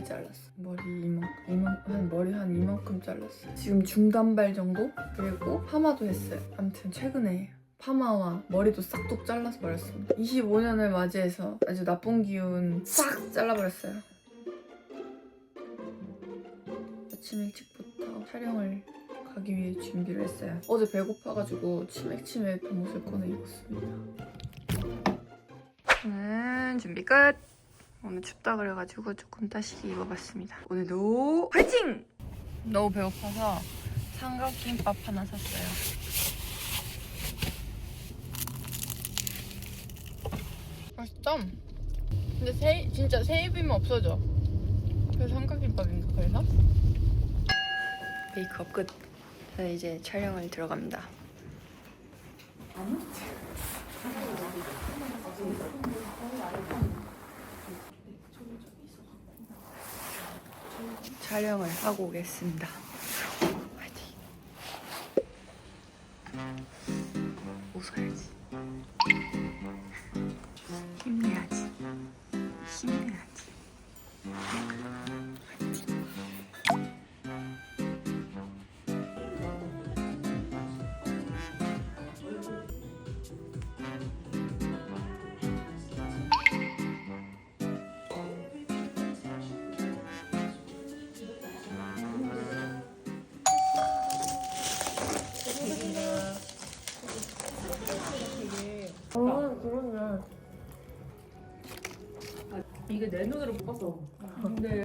머리 머리 잘랐어. 머리 이만 이만 한 머리 한 이만큼 잘랐어. 지금 중단발 정도? 그리고 파마도 했어요. 아무튼 최근에 파마와 머리도 싹둑 잘라서 버렸습니다. 25년을 맞이해서 아주 나쁜 기운 싹 잘라버렸어요. 아침 일찍부터 촬영을 가기 위해 준비를 했어요. 어제 배고파가지고 치맥치맥 옷을 꺼내 입었습니다. 저는 준비 끝! 오늘 춥다 그래가지고 조금 따시게 입어봤습니다. 오늘도 화이팅! 너무 배고파서 삼각김밥 하나 샀어요. 맛있다. 근데 세, 진짜 세입이면 없어져. 그래서 삼각김밥인가 그래서? 메이크업 끝. 저는 이제 촬영을 들어갑니다. 촬영을 하고 오겠습니다. 화이팅. 웃어야지. 힘내야지. 힘내야지. 이게 내 눈으로 못 봤어. 근데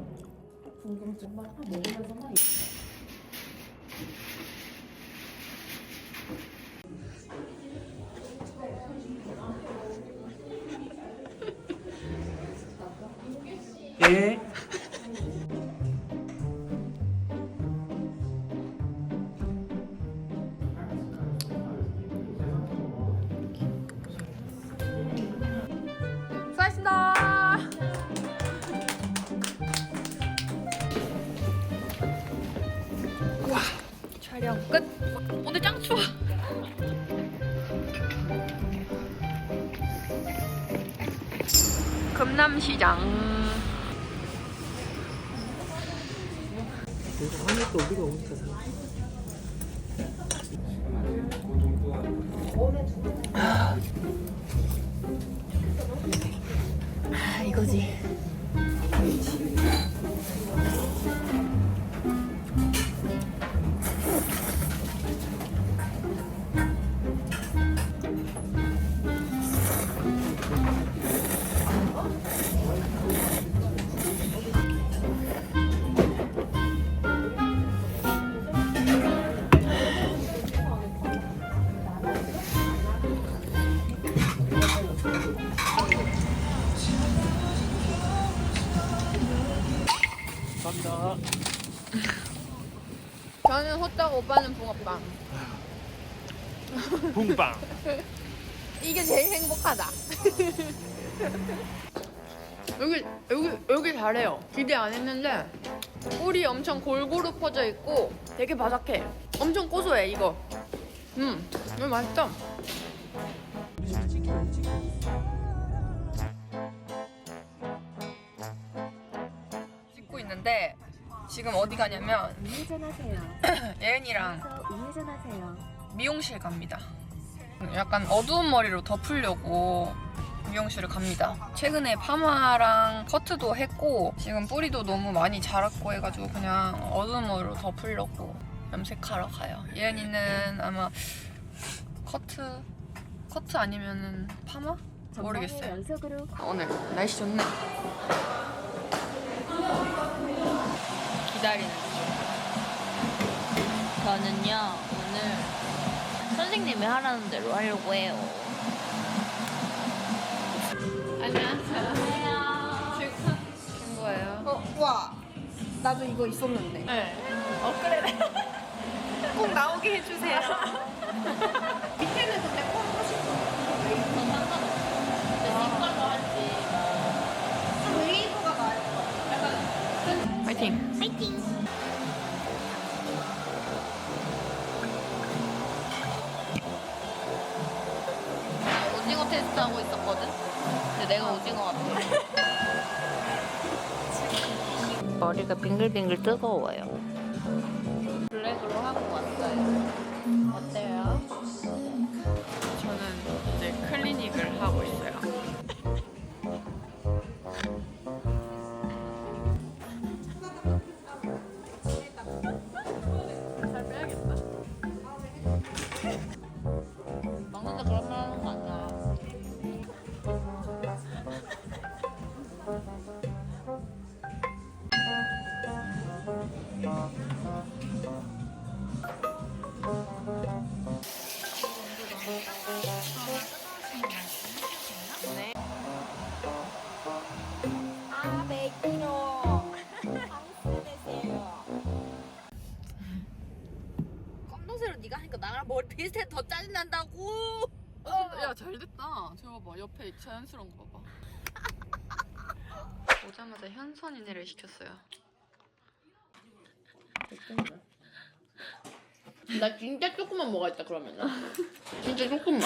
궁금증 막 먹으면서 막 예. 끝. 오늘 짱 추워. 금남시장. 하니까 우리가 오니까 사. 아 이거지. 호떡 오빠는 붕어빵. 붕빵. 이게 제일 행복하다. 여기 여기 여기 잘해요. 기대 안 했는데 꿀이 엄청 골고루 퍼져 있고 되게 바삭해. 엄청 고소해 이거. 음, 이거 맛있다. 찍고 있는데 지금 어디 가냐면 우회전하세요. 예은이랑 그래서 우회전하세요. 미용실 갑니다. 약간 어두운 머리로 덮으려고 미용실을 갑니다. 최근에 파마랑 커트도 했고 지금 뿌리도 너무 많이 자랐고 해가지고 그냥 어두운 머리로 덮으려고 염색하러 가요. 예은이는 아마 커트 커트 아니면은 파마? 모르겠어요. 전방에 연속으로 오늘 날씨 좋네. 기다리는 저는요 오늘 선생님이 하라는 대로 하려고 해요. 안녕하세요. 된 거예요. 어, 와. 나도 이거 있었는데. 네. 꼭 나오게 해주세요. 밑에는 근데 꼭 하실 이걸로 할지. 거 웨이브가 나을 것 같아. 파이팅. 파이팅. 오징어 테스트 하고 있었거든. 근데 내가 오징어 같아. 머리가 빙글빙글 뜨거워요. 블랙으로 하고 왔어요. 어때요? 비슷해 더 짜증 난다고. 야, 잘 됐다. 저거 봐. 옆에 자연스러운 거 봐봐. 오자마자 현선이네를 시켰어요. 나 진짜 조금만 먹어야겠다 그러면. 진짜 조금만.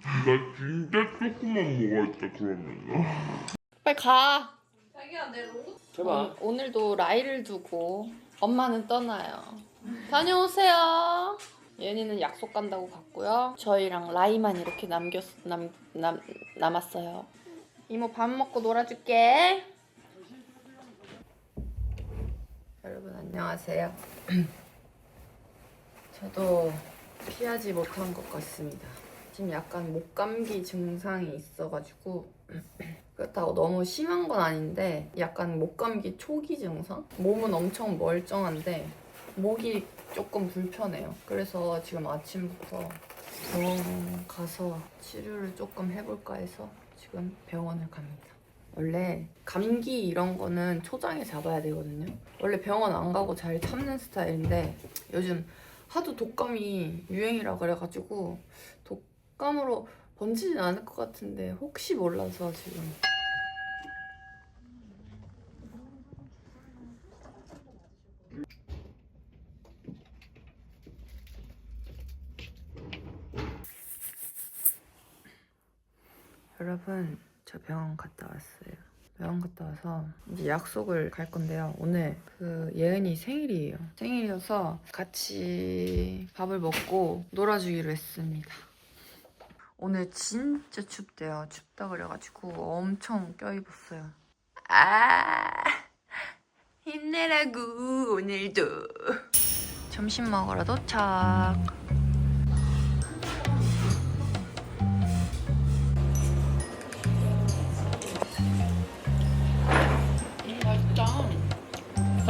나 진짜 조금만 먹어야겠다 그러면 빨리 가. 제발. 오- 오늘도 라이를 두고 엄마는 떠나요. 다녀오세요. 예은이는 약속 간다고 갔고요. 저희랑 라이만 이렇게 남겼 남, 남 남았어요. 이모 밥 먹고 놀아줄게. 여러분 안녕하세요. 저도 피하지 못한 것 같습니다. 지금 약간 목 감기 증상이 있어가지고 그렇다고 너무 심한 건 아닌데 약간 목 감기 초기 증상? 몸은 엄청 멀쩡한데 목이 조금 불편해요. 그래서 지금 아침부터 병원 가서 치료를 조금 해볼까 해서 지금 병원을 갑니다. 원래 감기 이런 거는 초장에 잡아야 되거든요. 원래 병원 안 가고 잘 참는 스타일인데 요즘 하도 독감이 유행이라 그래가지고 독감으로 번지진 않을 것 같은데 혹시 몰라서 지금 여러분 저 병원 갔다 왔어요. 병원 갔다 와서 이제 약속을 갈 건데요. 오늘 그 예은이 생일이에요. 생일이어서 같이 밥을 먹고 놀아주기로 했습니다. 오늘 진짜 춥대요. 춥다 그래가지고 엄청 껴입었어요. 아 힘내라고 오늘도 점심 먹으러 도착.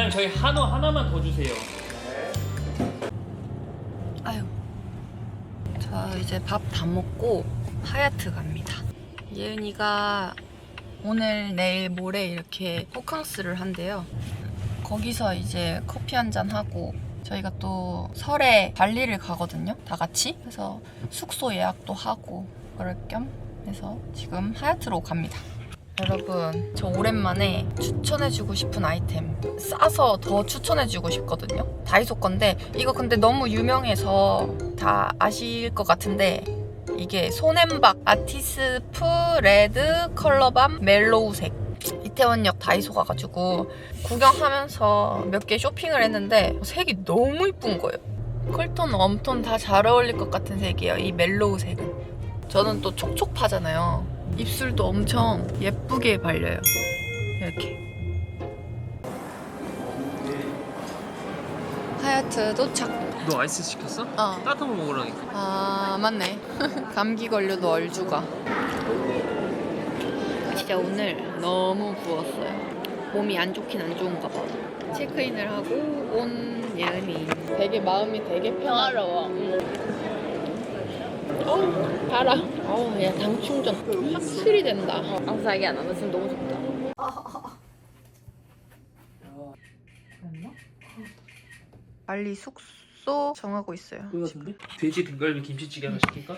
사장님 저희 한우 하나만 더 주세요. 아유. 저 이제 밥 다 먹고 하얏트 갑니다. 예은이가 오늘, 내일, 모레 이렇게 호캉스를 한대요. 거기서 이제 커피 한 잔 하고 저희가 또 설에 발리를 가거든요. 다 같이. 그래서 숙소 예약도 하고 그럴 겸 해서 지금 하얏트로 갑니다. 여러분, 저 오랜만에 추천해주고 싶은 아이템 싸서 더 추천해주고 싶거든요. 다이소 건데 이거 근데 너무 유명해서 다 아실 것 같은데 이게 손엠박 아티스프 레드 컬러밤 멜로우색 이태원역 다이소 가가지고 구경하면서 몇 개 쇼핑을 했는데 색이 너무 이쁜 거예요. 쿨톤, 웜톤 다 잘 어울릴 것 같은 색이에요. 이 멜로우 색은. 저는 또 촉촉하잖아요. 입술도 엄청 예쁘게 발려요. 이렇게. 하얏트 도착. 너 아이스 시켰어? 어. 따뜻한 거 먹으라니까. 아 맞네. 감기 걸려도 얼주가. 진짜 오늘 너무 부었어요. 몸이 안 좋긴 안 좋은가 봐. 체크인을 하고 온 예은이. 되게 마음이 되게 평화로워. 어우 달아. 어우 야당 충전 확실히 된다. 아 자기야 나는 지금 너무 좋다. 빨리 숙소 정하고 있어요. 돼지 등갈비 김치찌개 하나 시킬까?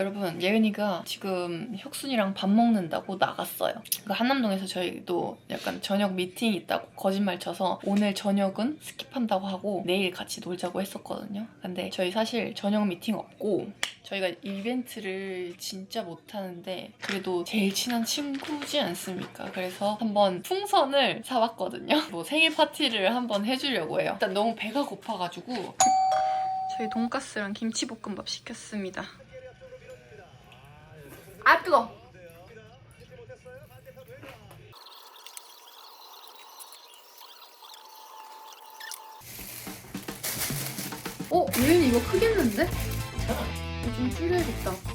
여러분 예은이가 지금 혁순이랑 밥 먹는다고 나갔어요. 그 한남동에서 저희도 약간 저녁 미팅이 있다고 거짓말 쳐서 오늘 저녁은 스킵한다고 하고 내일 같이 놀자고 했었거든요. 근데 저희 사실 저녁 미팅 없고 저희가 이벤트를 진짜 못하는데 그래도 제일 친한 친구지 않습니까? 그래서 한번 풍선을 사왔거든요. 뭐 생일 파티를 한번 해주려고 해요. 일단 너무 배가 고파가지고 저희 돈가스랑 김치볶음밥 시켰습니다. 아 뜨거. 어, 예은이 이거 크겠는데? 좀 줄여야겠다.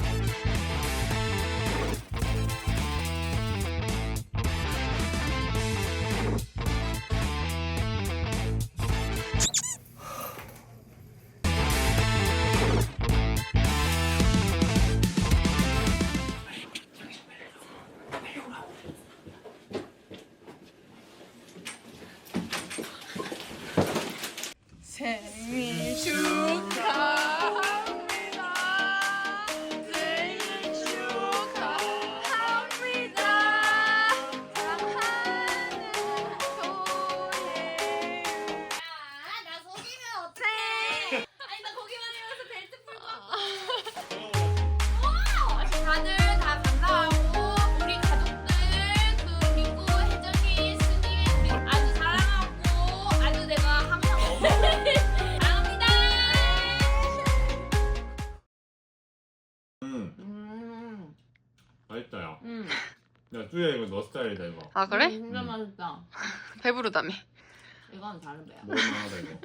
야 뚜야 이거 너 스타일이다 이거. 아 그래? 진짜 맛있다. 배부르다며. 이건 다른 배야. 먹을만하다 이거.